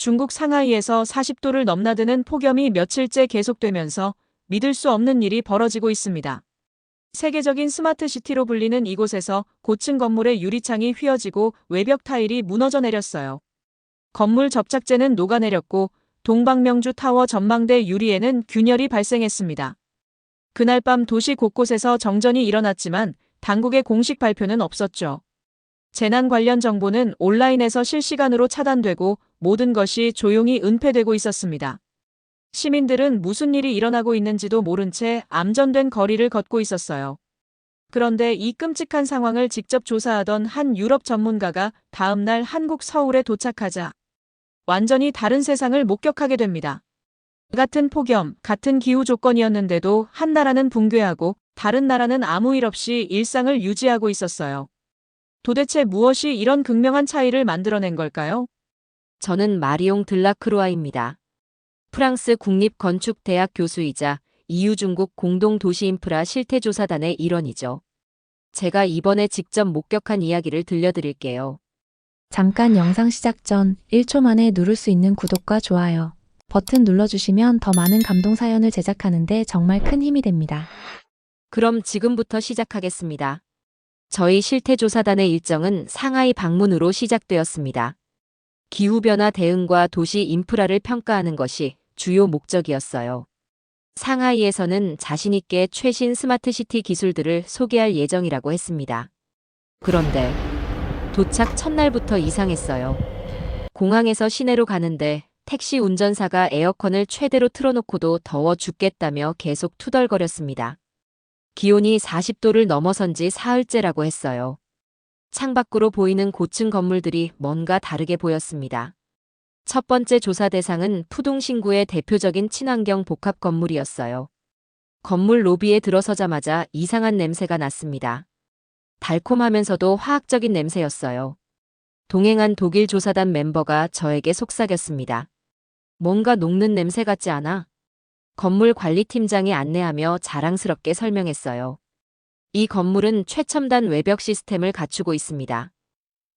중국 상하이에서 40도를 넘나드는 폭염이 며칠째 계속되면서 믿을 수 없는 일이 벌어지고 있습니다. 세계적인 스마트 시티로 불리는 이곳에서 고층 건물의 유리창이 휘어지고 외벽 타일이 무너져 내렸어요. 건물 접착제는 녹아내렸고 동방명주 타워 전망대 유리에는 균열이 발생했습니다. 그날 밤 도시 곳곳에서 정전이 일어났지만 당국의 공식 발표는 없었죠. 재난 관련 정보는 온라인에서 실시간으로 차단되고 모든 것이 조용히 은폐되고 있었습니다. 시민들은 무슨 일이 일어나고 있는지도 모른 채 암전된 거리를 걷고 있었어요. 그런데 이 끔찍한 상황을 직접 조사하던 한 유럽 전문가가 다음날 한국 서울에 도착하자 완전히 다른 세상을 목격하게 됩니다. 같은 폭염, 같은 기후 조건이었는데도 한 나라는 붕괴하고 다른 나라는 아무 일 없이 일상을 유지하고 있었어요. 도대체 무엇이 이런 극명한 차이를 만들어낸 걸까요? 저는 마리옹 들라크루아입니다. 프랑스 국립건축대학 교수이자 EU 중국 공동도시인프라 실태조사단의 일원이죠. 제가 이번에 직접 목격한 이야기를 들려드릴게요. 잠깐 영상 시작 전 1초 만에 누를 수 있는 구독과 좋아요 버튼 눌러주시면 더 많은 감동 사연을 제작하는데 정말 큰 힘이 됩니다. 그럼 지금부터 시작하겠습니다. 저희 실태조사단의 일정은 상하이 방문으로 시작되었습니다. 기후변화 대응과 도시 인프라를 평가하는 것이 주요 목적이었어요. 상하이에서는 자신있게 최신 스마트시티 기술들을 소개할 예정이라고 했습니다. 그런데 도착 첫날부터 이상했어요. 공항에서 시내로 가는데 택시 운전사가 에어컨을 최대로 틀어놓고도 더워 죽겠다며 계속 투덜거렸습니다. 기온이 40도를 넘어선 지 사흘째라고 했어요. 창밖으로 보이는 고층 건물들이 뭔가 다르게 보였습니다. 첫 번째 조사 대상은 푸둥신구의 대표적인 친환경 복합 건물이었어요. 건물 로비에 들어서자마자 이상한 냄새가 났습니다. 달콤하면서도 화학적인 냄새였어요. 동행한 독일 조사단 멤버가 저에게 속삭였습니다. 뭔가 녹는 냄새 같지 않아? 건물 관리팀장이 안내하며 자랑스럽게 설명했어요. 이 건물은 최첨단 외벽 시스템을 갖추고 있습니다.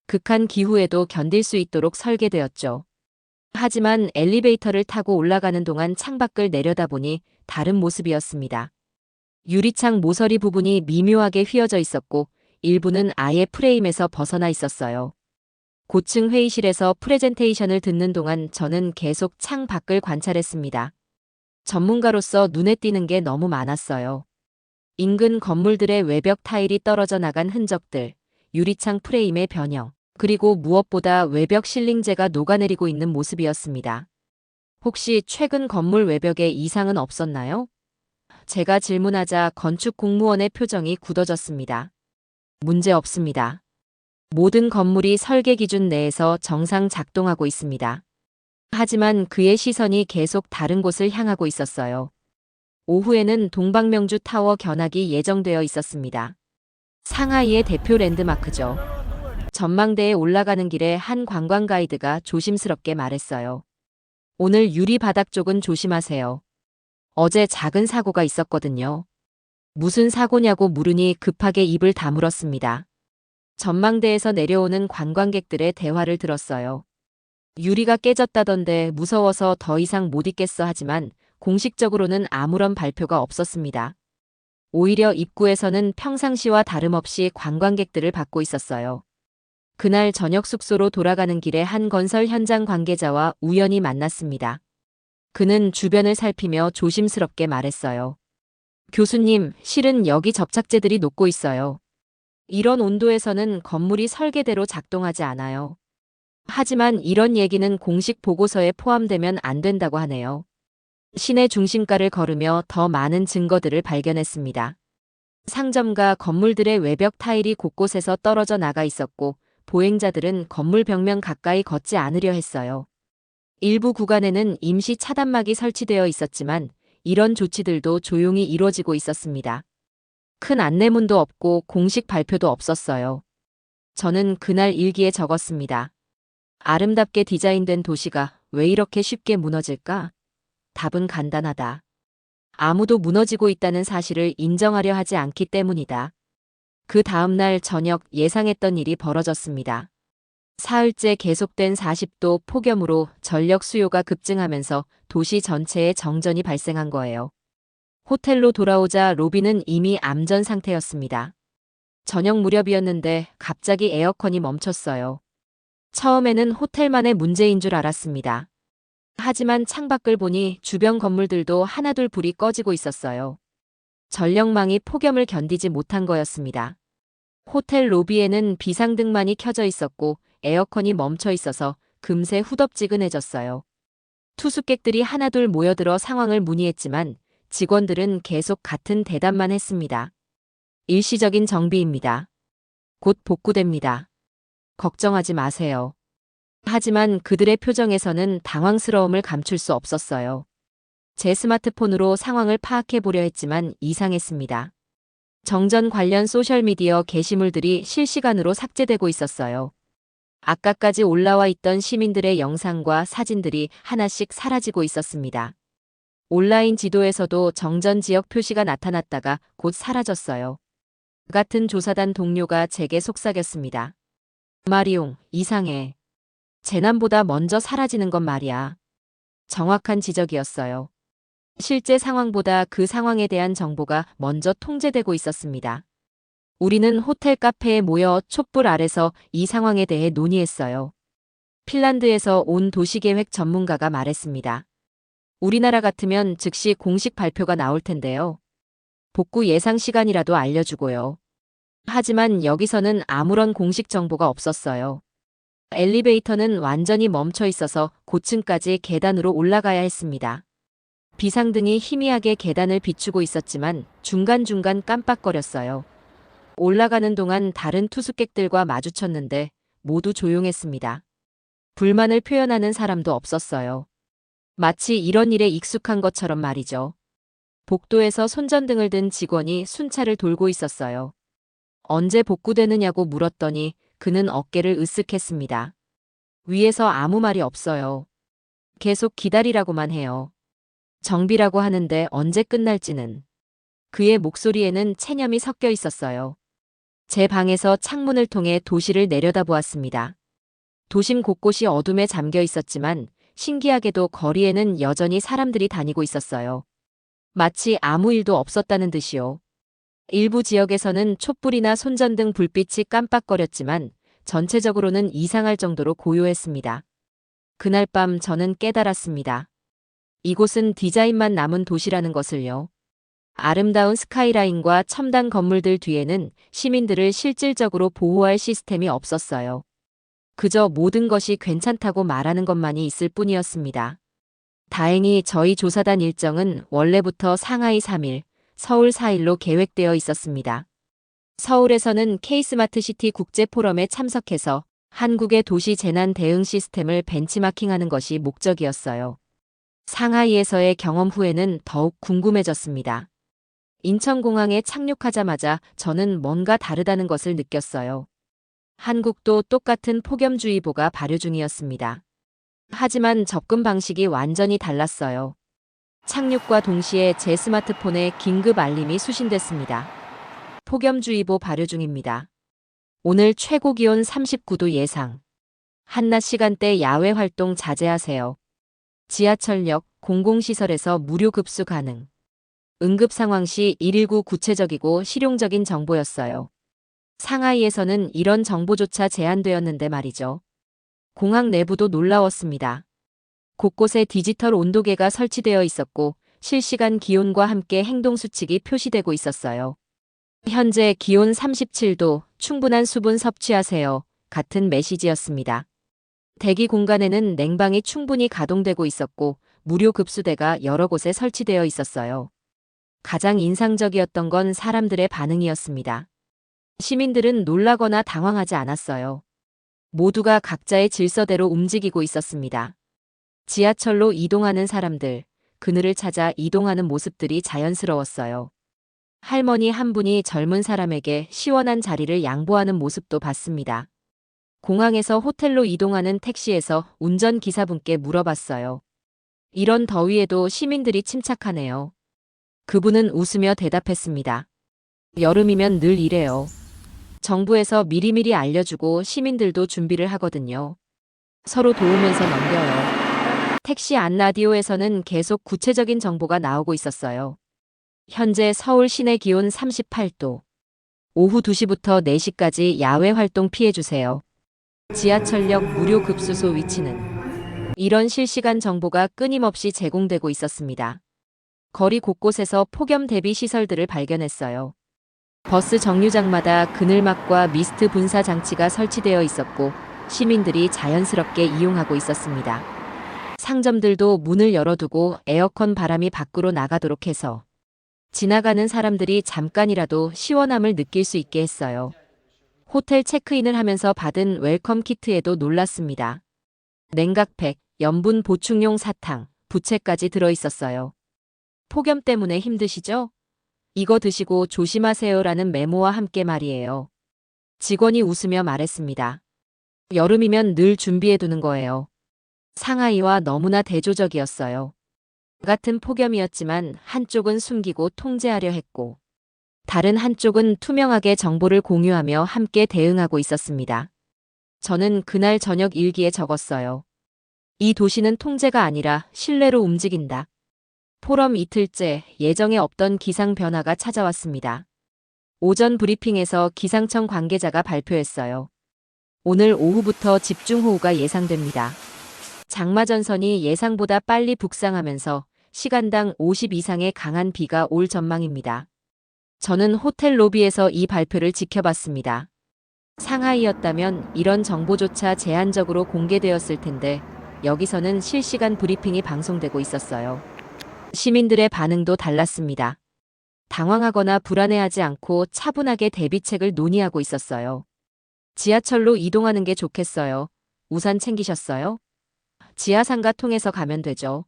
극한 기후에도 견딜 수 있도록 설계되었죠. 하지만 엘리베이터를 타고 올라가는 동안 창밖을 내려다보니 다른 모습이었습니다. 유리창 모서리 부분이 미묘하게 휘어져 있었고 일부는 아예 프레임에서 벗어나 있었어요. 고층 회의실에서 프레젠테이션을 듣는 동안 저는 계속 창 밖을 관찰했습니다. 전문가로서 눈에 띄는 게 너무 많았어요. 인근 건물들의 외벽 타일이 떨어져 나간 흔적들, 유리창 프레임의 변형, 그리고 무엇보다 외벽 실링제가 녹아내리고 있는 모습이었습니다. 혹시 최근 건물 외벽에 이상은 없었나요? 제가 질문하자 건축 공무원의 표정이 굳어졌습니다. 문제 없습니다. 모든 건물이 설계 기준 내에서 정상 작동하고 있습니다. 하지만 그의 시선이 계속 다른 곳을 향하고 있었어요. 오후에는 동방명주 타워 견학이 예정되어 있었습니다. 상하이의 대표 랜드마크죠. 전망대에 올라가는 길에 한 관광 가이드가 조심스럽게 말했어요. 오늘 유리 바닥 쪽은 조심하세요. 어제 작은 사고가 있었거든요. 무슨 사고냐고 물으니 급하게 입을 다물었습니다. 전망대에서 내려오는 관광객들의 대화를 들었어요. 유리가 깨졌다던데 무서워서 더 이상 못 있겠어 하지만 공식적으로는 아무런 발표가 없었습니다. 오히려 입구에서는 평상시와 다름없이 관광객들을 받고 있었어요. 그날 저녁 숙소로 돌아가는 길에 한 건설 현장 관계자와 우연히 만났습니다. 그는 주변을 살피며 조심스럽게 말했어요. 교수님, 실은 여기 접착제들이 녹고 있어요. 이런 온도에서는 건물이 설계대로 작동하지 않아요. 하지만 이런 얘기는 공식 보고서에 포함되면 안 된다고 하네요. 시내 중심가를 걸으며 더 많은 증거들을 발견했습니다. 상점과 건물들의 외벽 타일이 곳곳에서 떨어져 나가 있었고 보행자들은 건물 벽면 가까이 걷지 않으려 했어요. 일부 구간에는 임시 차단막이 설치되어 있었지만 이런 조치들도 조용히 이루어지고 있었습니다. 큰 안내문도 없고 공식 발표도 없었어요. 저는 그날 일기에 적었습니다. 아름답게 디자인된 도시가 왜 이렇게 쉽게 무너질까? 답은 간단하다. 아무도 무너지고 있다는 사실을 인정하려 하지 않기 때문이다. 그 다음날 저녁 예상했던 일이 벌어졌습니다. 사흘째 계속된 40도 폭염으로 전력 수요가 급증하면서 도시 전체에 정전이 발생한 거예요. 호텔로 돌아오자 로비는 이미 암전 상태였습니다. 저녁 무렵이었는데 갑자기 에어컨이 멈췄어요. 처음에는 호텔만의 문제인 줄 알았습니다. 하지만 창밖을 보니 주변 건물들도 하나둘 불이 꺼지고 있었어요. 전력망이 폭염을 견디지 못한 거였습니다. 호텔 로비에는 비상등만이 켜져 있었고 에어컨이 멈춰 있어서 금세 후덥지근해졌어요. 투숙객들이 하나둘 모여들어 상황을 문의했지만 직원들은 계속 같은 대답만 했습니다. 일시적인 정비입니다. 곧 복구됩니다. 걱정하지 마세요. 하지만 그들의 표정에서는 당황스러움을 감출 수 없었어요. 제 스마트폰으로 상황을 파악해 보려 했지만 이상했습니다. 정전 관련 소셜미디어 게시물들이 실시간으로 삭제되고 있었어요. 아까까지 올라와 있던 시민들의 영상과 사진들이 하나씩 사라지고 있었습니다. 온라인 지도에서도 정전 지역 표시가 나타났다가 곧 사라졌어요. 같은 조사단 동료가 제게 속삭였습니다. 마리옹, 이상해. 재난보다 먼저 사라지는 건 말이야. 정확한 지적이었어요. 실제 상황보다 그 상황에 대한 정보가 먼저 통제되고 있었습니다. 우리는 호텔 카페에 모여 촛불 아래서 이 상황에 대해 논의했어요. 핀란드에서 온 도시계획 전문가가 말했습니다. 우리나라 같으면 즉시 공식 발표가 나올 텐데요. 복구 예상 시간이라도 알려주고요. 하지만 여기서는 아무런 공식 정보가 없었어요. 엘리베이터는 완전히 멈춰 있어서 고층까지 계단으로 올라가야 했습니다. 비상등이 희미하게 계단을 비추고 있었지만 중간중간 깜빡거렸어요. 올라가는 동안 다른 투숙객들과 마주쳤는데 모두 조용했습니다. 불만을 표현하는 사람도 없었어요. 마치 이런 일에 익숙한 것처럼 말이죠. 복도에서 손전등을 든 직원이 순찰을 돌고 있었어요. 언제 복구되느냐고 물었더니 그는 어깨를 으쓱했습니다. 위에서 아무 말이 없어요. 계속 기다리라고만 해요. 정비라고 하는데 언제 끝날지는. 그의 목소리에는 체념이 섞여 있었어요. 제 방에서 창문을 통해 도시를 내려다보았습니다. 도심 곳곳이 어둠에 잠겨 있었지만 신기하게도 거리에는 여전히 사람들이 다니고 있었어요. 마치 아무 일도 없었다는 듯이요. 일부 지역에서는 촛불이나 손전등 불빛이 깜빡거렸지만 전체적으로는 이상할 정도로 고요했습니다. 그날 밤 저는 깨달았습니다. 이곳은 디자인만 남은 도시라는 것을요. 아름다운 스카이라인과 첨단 건물들 뒤에는 시민들을 실질적으로 보호할 시스템이 없었어요. 그저 모든 것이 괜찮다고 말하는 것만이 있을 뿐이었습니다. 다행히 저희 조사단 일정은 원래부터 상하이 3일, 서울 4일로 계획되어 있었습니다. 서울에서는 K스마트 시티 국제 포럼에 참석해서 한국의 도시 재난 대응 시스템을 벤치마킹하는 것이 목적이었어요. 상하이에서의 경험 후에는 더욱 궁금해졌습니다. 인천공항에 착륙하자마자 저는 뭔가 다르다는 것을 느꼈어요. 한국도 똑같은 폭염주의보가 발효 중이었습니다. 하지만 접근 방식이 완전히 달랐어요. 착륙과 동시에 제 스마트폰에 긴급 알림이 수신됐습니다. 폭염주의보 발효 중입니다. 오늘 최고 기온 39도 예상. 한낮 시간대 야외 활동 자제하세요. 지하철역, 공공시설에서 무료 급수 가능. 응급 상황 시 119 구체적이고 실용적인 정보였어요. 상하이에서는 이런 정보조차 제한되었는데 말이죠. 공항 내부도 놀라웠습니다. 곳곳에 디지털 온도계가 설치되어 있었고 실시간 기온과 함께 행동 수칙이 표시되고 있었어요. 현재 기온 37도, 충분한 수분 섭취하세요. 같은 메시지였습니다. 대기 공간에는 냉방이 충분히 가동되고 있었고 무료 급수대가 여러 곳에 설치되어 있었어요. 가장 인상적이었던 건 사람들의 반응이었습니다. 시민들은 놀라거나 당황하지 않았어요. 모두가 각자의 질서대로 움직이고 있었습니다. 지하철로 이동하는 사람들, 그늘을 찾아 이동하는 모습들이 자연스러웠어요. 할머니 한 분이 젊은 사람에게 시원한 자리를 양보하는 모습도 봤습니다. 공항에서 호텔로 이동하는 택시에서 운전기사분께 물어봤어요. 이런 더위에도 시민들이 침착하네요. 그분은 웃으며 대답했습니다. 여름이면 늘 이래요. 정부에서 미리미리 알려주고 시민들도 준비를 하거든요. 서로 도우면서 넘겨요. 택시 안 라디오에서는 계속 구체적인 정보가 나오고 있었어요. 현재 서울 시내 기온 38도. 오후 2시부터 4시까지 야외 활동 피해주세요. 지하철역 무료 급수소 위치는 이런 실시간 정보가 끊임없이 제공되고 있었습니다. 거리 곳곳에서 폭염 대비 시설들을 발견했어요. 버스 정류장마다 그늘막과 미스트 분사 장치가 설치되어 있었고 시민들이 자연스럽게 이용하고 있었습니다. 상점들도 문을 열어두고 에어컨 바람이 밖으로 나가도록 해서 지나가는 사람들이 잠깐이라도 시원함을 느낄 수 있게 했어요. 호텔 체크인을 하면서 받은 웰컴 키트에도 놀랐습니다. 냉각팩, 염분 보충용 사탕, 부채까지 들어 있었어요. 폭염 때문에 힘드시죠? 이거 드시고 조심하세요라는 메모와 함께 말이에요. 직원이 웃으며 말했습니다. 여름이면 늘 준비해 두는 거예요. 상하이와 너무나 대조적이었어요. 같은 폭염이었지만 한쪽은 숨기고 통제하려 했고, 다른 한쪽은 투명하게 정보를 공유하며 함께 대응하고 있었습니다. 저는 그날 저녁 일기에 적었어요. 이 도시는 통제가 아니라 신뢰로 움직인다. 포럼 이틀째 예정에 없던 기상 변화가 찾아왔습니다. 오전 브리핑에서 기상청 관계자가 발표했어요. 오늘 오후부터 집중호우가 예상됩니다. 장마전선이 예상보다 빨리 북상하면서 시간당 50 이상의 강한 비가 올 전망입니다. 저는 호텔 로비에서 이 발표를 지켜봤습니다. 상하이였다면 이런 정보조차 제한적으로 공개되었을 텐데 여기서는 실시간 브리핑이 방송되고 있었어요. 시민들의 반응도 달랐습니다. 당황하거나 불안해하지 않고 차분하게 대비책을 논의하고 있었어요. 지하철로 이동하는 게 좋겠어요. 우산 챙기셨어요? 지하상가 통해서 가면 되죠.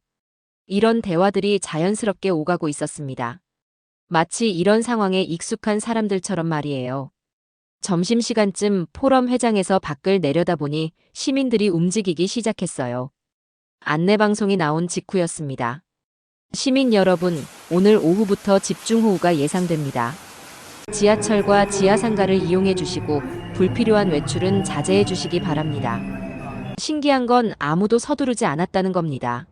이런 대화들이 자연스럽게 오가고 있었습니다. 마치 이런 상황에 익숙한 사람들처럼 말이에요. 점심시간쯤 포럼 회장에서 밖을 내려다보니 시민들이 움직이기 시작했어요. 안내방송이 나온 직후였습니다. 시민 여러분, 오늘 오후부터 집중호우가 예상됩니다. 지하철과 지하상가를 이용해 주시고 불필요한 외출은 자제해 주시기 바랍니다. 신기한 건 아무도 서두르지 않았다는 겁니다.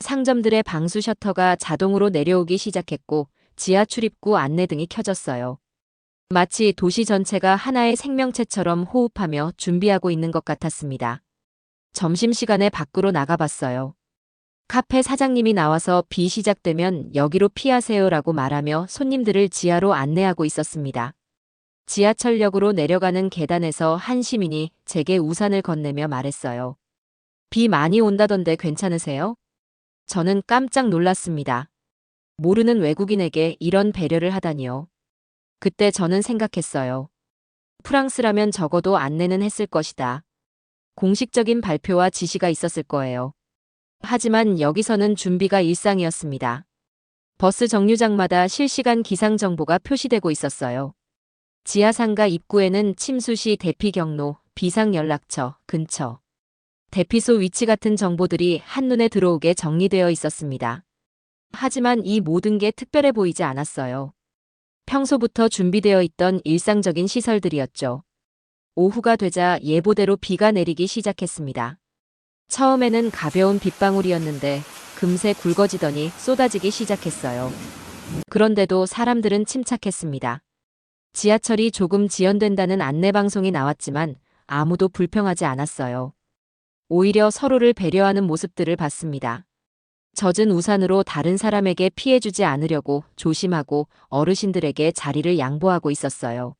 상점들의 방수 셔터가 자동으로 내려오기 시작했고 지하 출입구 안내 등이 켜졌어요. 마치 도시 전체가 하나의 생명체처럼 호흡하며 준비하고 있는 것 같았습니다. 점심시간에 밖으로 나가봤어요. 카페 사장님이 나와서 비 시작되면 여기로 피하세요라고 말하며 손님들을 지하로 안내하고 있었습니다. 지하철역으로 내려가는 계단에서 한 시민이 제게 우산을 건네며 말했어요. 비 많이 온다던데 괜찮으세요? 저는 깜짝 놀랐습니다. 모르는 외국인에게 이런 배려를 하다니요. 그때 저는 생각했어요. 프랑스라면 적어도 안내는 했을 것이다. 공식적인 발표와 지시가 있었을 거예요. 하지만 여기서는 준비가 일상이었습니다. 버스 정류장마다 실시간 기상 정보가 표시되고 있었어요. 지하상가 입구에는 침수시 대피 경로, 비상 연락처, 근처, 대피소 위치 같은 정보들이 한눈에 들어오게 정리되어 있었습니다. 하지만 이 모든 게 특별해 보이지 않았어요. 평소부터 준비되어 있던 일상적인 시설들이었죠. 오후가 되자 예보대로 비가 내리기 시작했습니다. 처음에는 가벼운 빗방울이었는데 금세 굵어지더니 쏟아지기 시작했어요. 그런데도 사람들은 침착했습니다. 지하철이 조금 지연된다는 안내방송이 나왔지만 아무도 불평하지 않았어요. 오히려 서로를 배려하는 모습들을 봤습니다. 젖은 우산으로 다른 사람에게 피해주지 않으려고 조심하고 어르신들에게 자리를 양보하고 있었어요.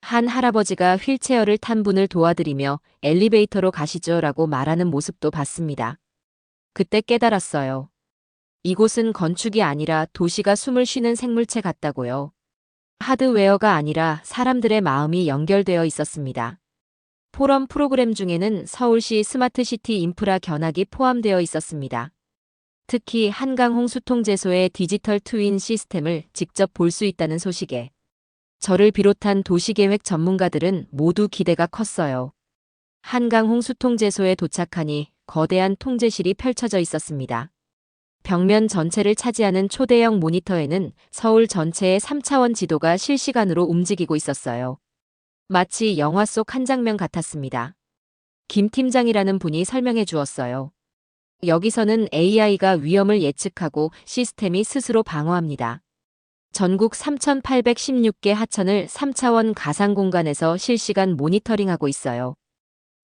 한 할아버지가 휠체어를 탄 분을 도와드리며 엘리베이터로 가시죠 라고 말하는 모습도 봤습니다. 그때 깨달았어요. 이곳은 건축이 아니라 도시가 숨을 쉬는 생물체 같다고요. 하드웨어가 아니라 사람들의 마음이 연결되어 있었습니다. 포럼 프로그램 중에는 서울시 스마트시티 인프라 견학이 포함되어 있었습니다. 특히 한강 홍수통제소의 디지털 트윈 시스템을 직접 볼 수 있다는 소식에 저를 비롯한 도시계획 전문가들은 모두 기대가 컸어요. 한강 홍수통제소에 도착하니 거대한 통제실이 펼쳐져 있었습니다. 벽면 전체를 차지하는 초대형 모니터에는 서울 전체의 3차원 지도가 실시간으로 움직이고 있었어요. 마치 영화 속 한 장면 같았습니다. 김 팀장이라는 분이 설명해 주었어요. 여기서는 AI가 위험을 예측하고 시스템이 스스로 방어합니다. 전국 3,816개 하천을 3차원 가상 공간에서 실시간 모니터링하고 있어요.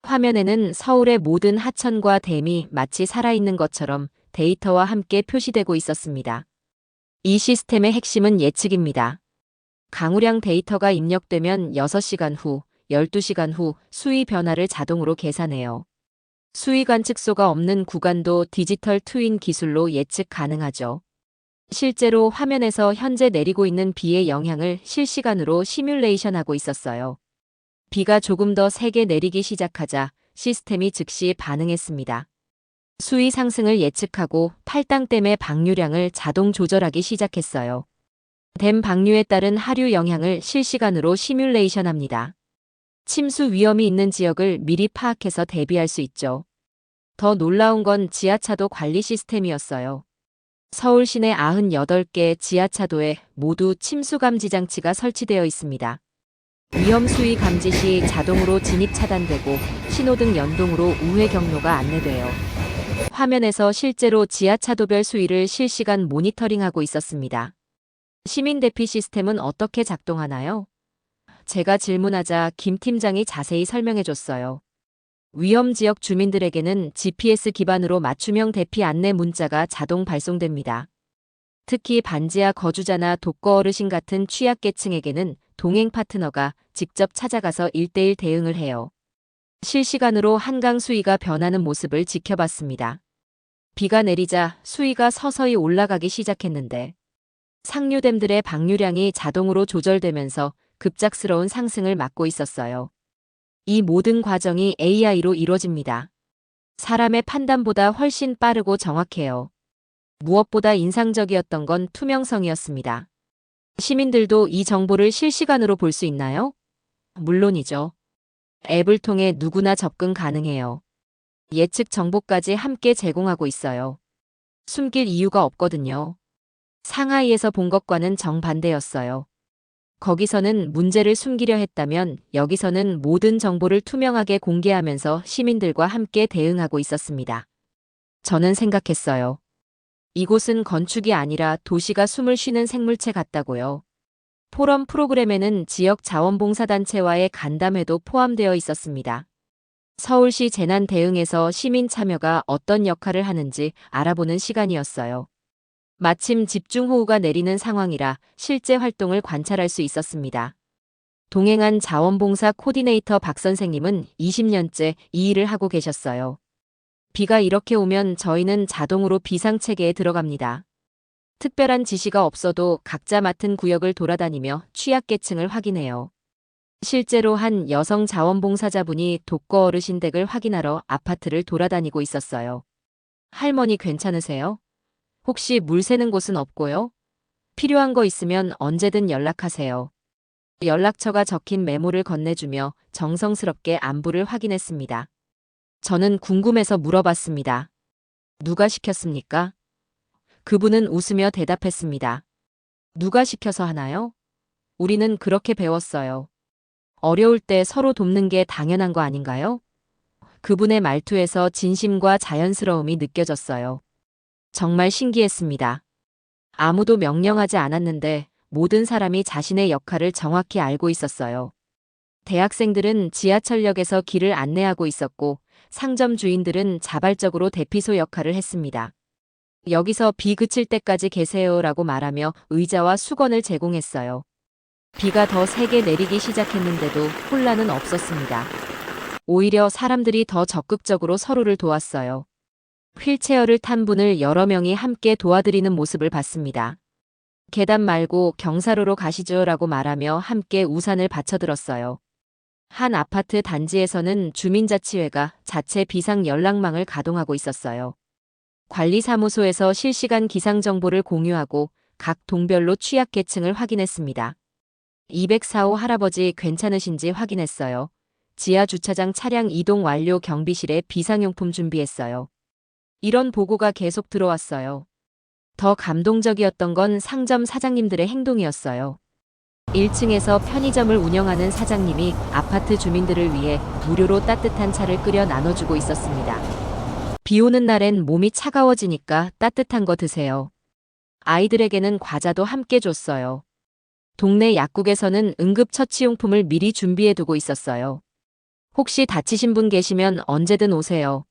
화면에는 서울의 모든 하천과 댐이 마치 살아있는 것처럼 데이터와 함께 표시되고 있었습니다. 이 시스템의 핵심은 예측입니다. 강우량 데이터가 입력되면 6시간 후, 12시간 후 수위 변화를 자동으로 계산해요. 수위 관측소가 없는 구간도 디지털 트윈 기술로 예측 가능하죠. 실제로 화면에서 현재 내리고 있는 비의 영향을 실시간으로 시뮬레이션하고 있었어요. 비가 조금 더 세게 내리기 시작하자 시스템이 즉시 반응했습니다. 수위 상승을 예측하고 팔당댐의 방류량을 자동 조절하기 시작했어요. 댐 방류에 따른 하류 영향을 실시간으로 시뮬레이션합니다. 침수 위험이 있는 지역을 미리 파악해서 대비할 수 있죠. 더 놀라운 건 지하차도 관리 시스템이었어요. 서울 시내 98개 지하차도에 모두 침수 감지 장치가 설치되어 있습니다. 위험 수위 감지 시 자동으로 진입 차단되고 신호등 연동으로 우회 경로가 안내돼요. 화면에서 실제로 지하차도별 수위를 실시간 모니터링하고 있었습니다. 시민 대피 시스템은 어떻게 작동하나요? 제가 질문하자 김 팀장이 자세히 설명해 줬어요. 위험 지역 주민들에게는 GPS 기반으로 맞춤형 대피 안내 문자가 자동 발송됩니다. 특히 반지하 거주자나 독거 어르신 같은 취약계층에게는 동행 파트너가 직접 찾아가서 1대1 대응을 해요. 실시간으로 한강 수위가 변하는 모습을 지켜봤습니다. 비가 내리자 수위가 서서히 올라가기 시작했는데 상류댐들의 방류량이 자동으로 조절되면서 급작스러운 상승을 막고 있었어요. 이 모든 과정이 AI로 이루어집니다. 사람의 판단보다 훨씬 빠르고 정확해요. 무엇보다 인상적이었던 건 투명성이었습니다. 시민들도 이 정보를 실시간으로 볼 수 있나요? 물론이죠. 앱을 통해 누구나 접근 가능해요. 예측 정보까지 함께 제공하고 있어요. 숨길 이유가 없거든요. 상하이에서 본 것과는 정반대였어요. 거기서는 문제를 숨기려 했다면 여기서는 모든 정보를 투명하게 공개하면서 시민들과 함께 대응하고 있었습니다. 저는 생각했어요. 이곳은 건축이 아니라 도시가 숨을 쉬는 생물체 같다고요. 포럼 프로그램에는 지역 자원봉사단체와의 간담회도 포함되어 있었습니다. 서울시 재난 대응에서 시민 참여가 어떤 역할을 하는지 알아보는 시간이었어요. 마침 집중호우가 내리는 상황이라 실제 활동을 관찰할 수 있었습니다. 동행한 자원봉사 코디네이터 박 선생님은 20년째 이 일을 하고 계셨어요. 비가 이렇게 오면 저희는 자동으로 비상체계에 들어갑니다. 특별한 지시가 없어도 각자 맡은 구역을 돌아다니며 취약계층을 확인해요. 실제로 한 여성 자원봉사자분이 독거 어르신 댁을 확인하러 아파트를 돌아다니고 있었어요. 할머니 괜찮으세요? 혹시 물 새는 곳은 없고요? 필요한 거 있으면 언제든 연락하세요. 연락처가 적힌 메모를 건네주며 정성스럽게 안부를 확인했습니다. 저는 궁금해서 물어봤습니다. 누가 시켰습니까? 그분은 웃으며 대답했습니다. 누가 시켜서 하나요? 우리는 그렇게 배웠어요. 어려울 때 서로 돕는 게 당연한 거 아닌가요? 그분의 말투에서 진심과 자연스러움이 느껴졌어요. 정말 신기했습니다. 아무도 명령하지 않았는데 모든 사람이 자신의 역할을 정확히 알고 있었어요. 대학생들은 지하철역에서 길을 안내하고 있었고 상점 주인들은 자발적으로 대피소 역할을 했습니다. 여기서 비 그칠 때까지 계세요라고 말하며 의자와 수건을 제공했어요. 비가 더 세게 내리기 시작했는데도 혼란은 없었습니다. 오히려 사람들이 더 적극적으로 서로를 도왔어요. 휠체어를 탄 분을 여러 명이 함께 도와드리는 모습을 봤습니다. 계단 말고 경사로로 가시죠 라고 말하며 함께 우산을 받쳐들었어요. 한 아파트 단지에서는 주민자치회가 자체 비상 연락망을 가동하고 있었어요. 관리사무소에서 실시간 기상 정보를 공유하고 각 동별로 취약계층을 확인했습니다. 204호 할아버지 괜찮으신지 확인했어요. 지하 주차장 차량 이동 완료 경비실에 비상용품 준비했어요. 이런 보고가 계속 들어왔어요. 더 감동적이었던 건 상점 사장님들의 행동이었어요. 1층에서 편의점을 운영하는 사장님이 아파트 주민들을 위해 무료로 따뜻한 차를 끓여 나눠주고 있었습니다. 비 오는 날엔 몸이 차가워지니까 따뜻한 거 드세요. 아이들에게는 과자도 함께 줬어요. 동네 약국에서는 응급처치용품을 미리 준비해두고 있었어요. 혹시 다치신 분 계시면 언제든 오세요.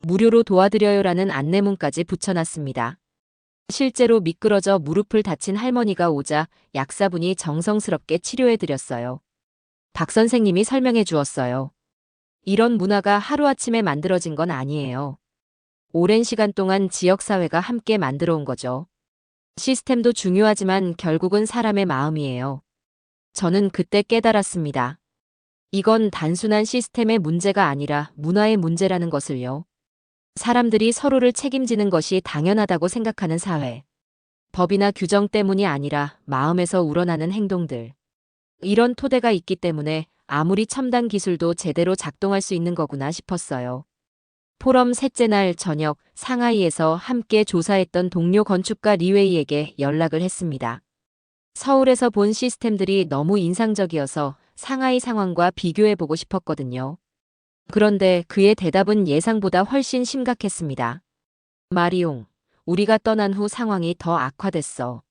무료로 도와드려요라는 안내문까지 붙여놨습니다. 실제로 미끄러져 무릎을 다친 할머니가 오자 약사분이 정성스럽게 치료해드렸어요. 박 선생님이 설명해 주었어요. 이런 문화가 하루아침에 만들어진 건 아니에요. 오랜 시간 동안 지역사회가 함께 만들어 온 거죠. 시스템도 중요하지만 결국은 사람의 마음이에요. 저는 그때 깨달았습니다. 이건 단순한 시스템의 문제가 아니라 문화의 문제라는 것을요. 사람들이 서로를 책임지는 것이 당연하다고 생각하는 사회. 법이나 규정 때문이 아니라 마음에서 우러나는 행동들. 이런 토대가 있기 때문에 아무리 첨단 기술도 제대로 작동할 수 있는 거구나 싶었어요. 포럼 셋째 날 저녁 상하이에서 함께 조사했던 동료 건축가 리웨이에게 연락을 했습니다. 서울에서 본 시스템들이 너무 인상적이어서 상하이 상황과 비교해보고 싶었거든요. 그런데 그의 대답은 예상보다 훨씬 심각했습니다. 마리옹, 우리가 떠난 후 상황이 더 악화됐어.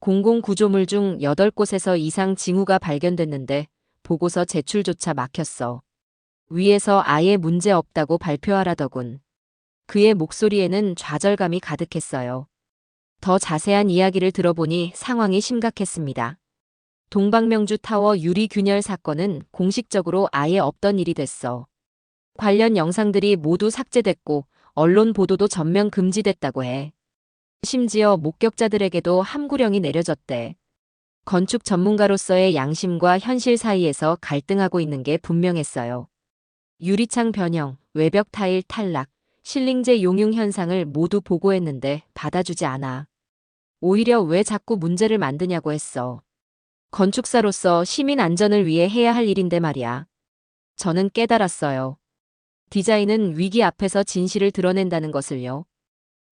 공공구조물 중 8곳에서 이상 징후가 발견됐는데 보고서 제출조차 막혔어. 위에서 아예 문제 없다고 발표하라더군. 그의 목소리에는 좌절감이 가득했어요. 더 자세한 이야기를 들어보니 상황이 심각했습니다. 동방명주 타워 유리 균열 사건은 공식적으로 아예 없던 일이 됐어. 관련 영상들이 모두 삭제됐고 언론 보도도 전면 금지됐다고 해. 심지어 목격자들에게도 함구령이 내려졌대. 건축 전문가로서의 양심과 현실 사이에서 갈등하고 있는 게 분명했어요. 유리창 변형, 외벽 타일 탈락, 실링제 용융 현상을 모두 보고했는데 받아주지 않아. 오히려 왜 자꾸 문제를 만드냐고 했어. 건축사로서 시민 안전을 위해 해야 할 일인데 말이야. 저는 깨달았어요. 디자인은 위기 앞에서 진실을 드러낸다는 것을요.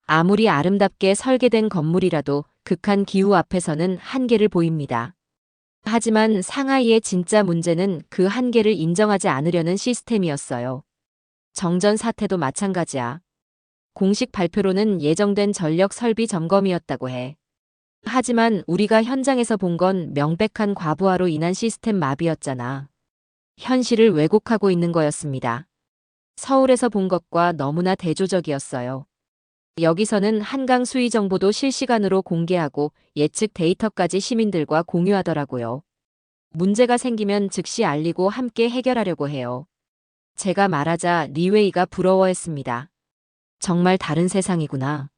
아무리 아름답게 설계된 건물이라도 극한 기후 앞에서는 한계를 보입니다. 하지만 상하이의 진짜 문제는 그 한계를 인정하지 않으려는 시스템이었어요. 정전 사태도 마찬가지야. 공식 발표로는 예정된 전력 설비 점검이었다고 해. 하지만 우리가 현장에서 본 건 명백한 과부하로 인한 시스템 마비였잖아. 현실을 왜곡하고 있는 거였습니다. 서울에서 본 것과 너무나 대조적이었어요. 여기서는 한강 수위 정보도 실시간으로 공개하고 예측 데이터까지 시민들과 공유하더라고요. 문제가 생기면 즉시 알리고 함께 해결하려고 해요. 제가 말하자 리웨이가 부러워했습니다. 정말 다른 세상이구나.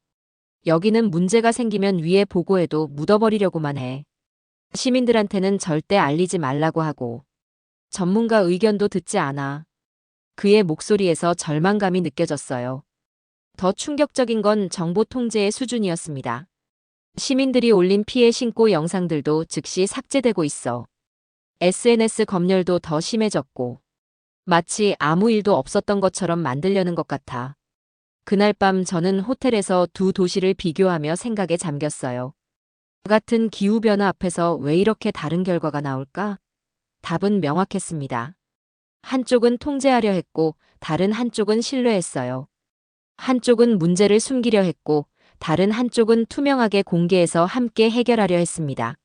여기는 문제가 생기면 위에 보고해도 묻어버리려고만 해. 시민들한테는 절대 알리지 말라고 하고. 전문가 의견도 듣지 않아. 그의 목소리에서 절망감이 느껴졌어요. 더 충격적인 건 정보 통제의 수준이었습니다. 시민들이 올린 피해 신고 영상들도 즉시 삭제되고 있어. SNS 검열도 더 심해졌고, 마치 아무 일도 없었던 것처럼 만들려는 것 같아. 그날 밤 저는 호텔에서 두 도시를 비교하며 생각에 잠겼어요. 같은 기후변화 앞에서 왜 이렇게 다른 결과가 나올까? 답은 명확했습니다. 한쪽은 통제하려 했고, 다른 한쪽은 신뢰했어요. 한쪽은 문제를 숨기려 했고, 다른 한쪽은 투명하게 공개해서 함께 해결하려 했습니다.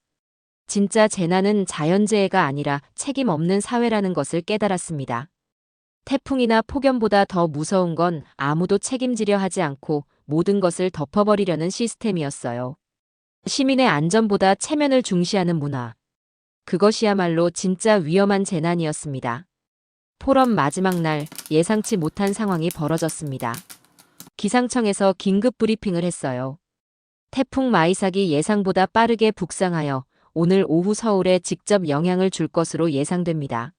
진짜 재난은 자연재해가 아니라 책임 없는 사회라는 것을 깨달았습니다. 태풍이나 폭염보다 더 무서운 건 아무도 책임지려 하지 않고 모든 것을 덮어버리려는 시스템이었어요. 시민의 안전보다 체면을 중시하는 문화. 그것이야말로 진짜 위험한 재난이었습니다. 포럼 마지막 날 예상치 못한 상황이 벌어졌습니다. 기상청에서 긴급 브리핑을 했어요. 태풍 마이삭이 예상보다 빠르게 북상하여 오늘 오후 서울에 직접 영향을 줄 것으로 예상됩니다.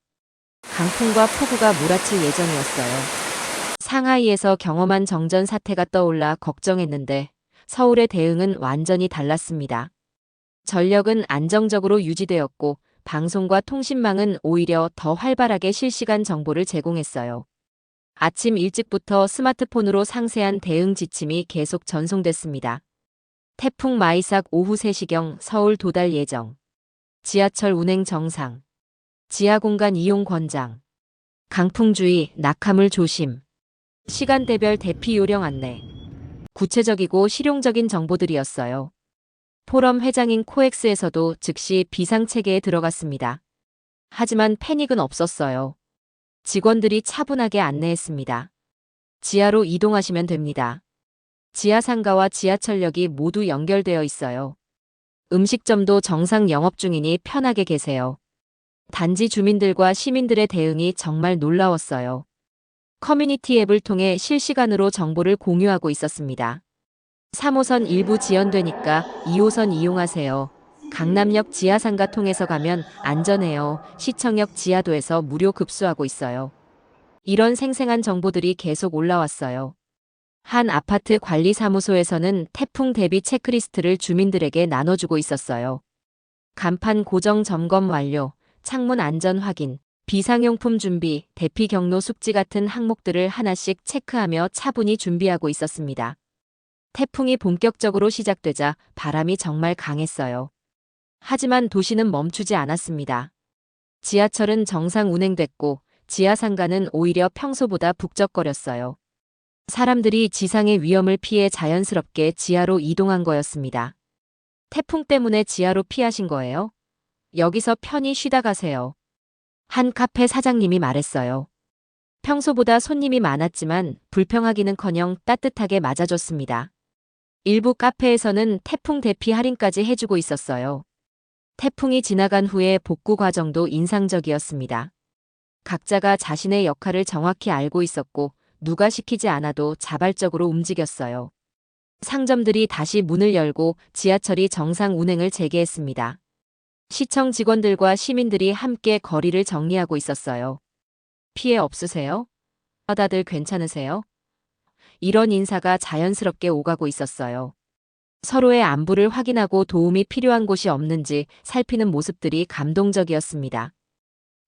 강풍과 폭우가 몰아칠 예정이었어요. 상하이에서 경험한 정전 사태가 떠올라 걱정했는데 서울의 대응은 완전히 달랐습니다. 전력은 안정적으로 유지되었고 방송과 통신망은 오히려 더 활발하게 실시간 정보를 제공했어요. 아침 일찍부터 스마트폰으로 상세한 대응 지침이 계속 전송됐습니다. 태풍 마이삭 오후 3시경 서울 도달 예정. 지하철 운행 정상. 지하 공간 이용 권장. 강풍주의, 낙하물 조심. 시간대별 대피 요령 안내. 구체적이고 실용적인 정보들이었어요. 포럼 회장인 코엑스에서도 즉시 비상체계에 들어갔습니다. 하지만 패닉은 없었어요. 직원들이 차분하게 안내했습니다. 지하로 이동하시면 됩니다. 지하 상가와 지하철역이 모두 연결되어 있어요. 음식점도 정상 영업 중이니 편하게 계세요. 단지 주민들과 시민들의 대응이 정말 놀라웠어요. 커뮤니티 앱을 통해 실시간으로 정보를 공유하고 있었습니다. 3호선 일부 지연되니까 2호선 이용하세요. 강남역 지하상가 통해서 가면 안전해요. 시청역 지하도에서 무료 급수하고 있어요. 이런 생생한 정보들이 계속 올라왔어요. 한 아파트 관리 사무소에서는 태풍 대비 체크리스트를 주민들에게 나눠주고 있었어요. 간판 고정 점검 완료, 창문 안전 확인, 비상용품 준비, 대피 경로 숙지 같은 항목들을 하나씩 체크하며 차분히 준비하고 있었습니다. 태풍이 본격적으로 시작되자 바람이 정말 강했어요. 하지만 도시는 멈추지 않았습니다. 지하철은 정상 운행됐고 지하상가는 오히려 평소보다 북적거렸어요. 사람들이 지상의 위험을 피해 자연스럽게 지하로 이동한 거였습니다. 태풍 때문에 지하로 피하신 거예요? 여기서 편히 쉬다 가세요. 한 카페 사장님이 말했어요. 평소보다 손님이 많았지만 불평하기는커녕 따뜻하게 맞아줬습니다. 일부 카페에서는 태풍 대피 할인까지 해주고 있었어요. 태풍이 지나간 후에 복구 과정도 인상적이었습니다. 각자가 자신의 역할을 정확히 알고 있었고 누가 시키지 않아도 자발적으로 움직였어요. 상점들이 다시 문을 열고 지하철이 정상 운행을 재개했습니다. 시청 직원들과 시민들이 함께 거리를 정리하고 있었어요. 피해 없으세요? 다들 괜찮으세요? 이런 인사가 자연스럽게 오가고 있었어요. 서로의 안부를 확인하고 도움이 필요한 곳이 없는지 살피는 모습들이 감동적이었습니다.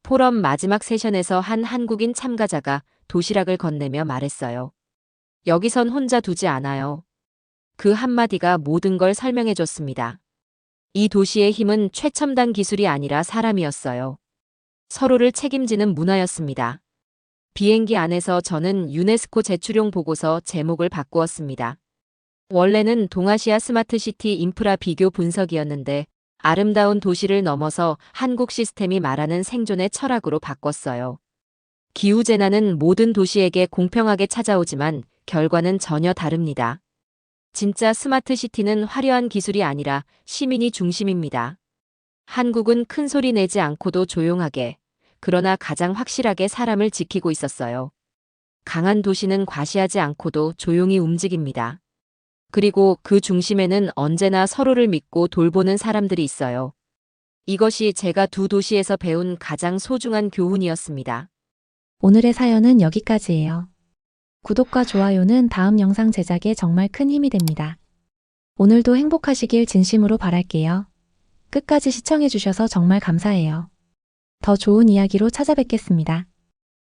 포럼 마지막 세션에서 한 한국인 참가자가 도시락을 건네며 말했어요. 여기선 혼자 두지 않아요. 그 한마디가 모든 걸 설명해 줬습니다. 이 도시의 힘은 최첨단 기술이 아니라 사람이었어요. 서로를 책임지는 문화였습니다. 비행기 안에서 저는 유네스코 제출용 보고서 제목을 바꾸었습니다. 원래는 동아시아 스마트시티 인프라 비교 분석이었는데 아름다운 도시를 넘어서 한국 시스템이 말하는 생존의 철학으로 바꿨어요. 기후재난은 모든 도시에게 공평하게 찾아오지만 결과는 전혀 다릅니다. 진짜 스마트시티는 화려한 기술이 아니라 시민이 중심입니다. 한국은 큰 소리 내지 않고도 조용하게, 그러나 가장 확실하게 사람을 지키고 있었어요. 강한 도시는 과시하지 않고도 조용히 움직입니다. 그리고 그 중심에는 언제나 서로를 믿고 돌보는 사람들이 있어요. 이것이 제가 두 도시에서 배운 가장 소중한 교훈이었습니다. 오늘의 사연은 여기까지예요. 구독과 좋아요는 다음 영상 제작에 정말 큰 힘이 됩니다. 오늘도 행복하시길 진심으로 바랄게요. 끝까지 시청해주셔서 정말 감사해요. 더 좋은 이야기로 찾아뵙겠습니다.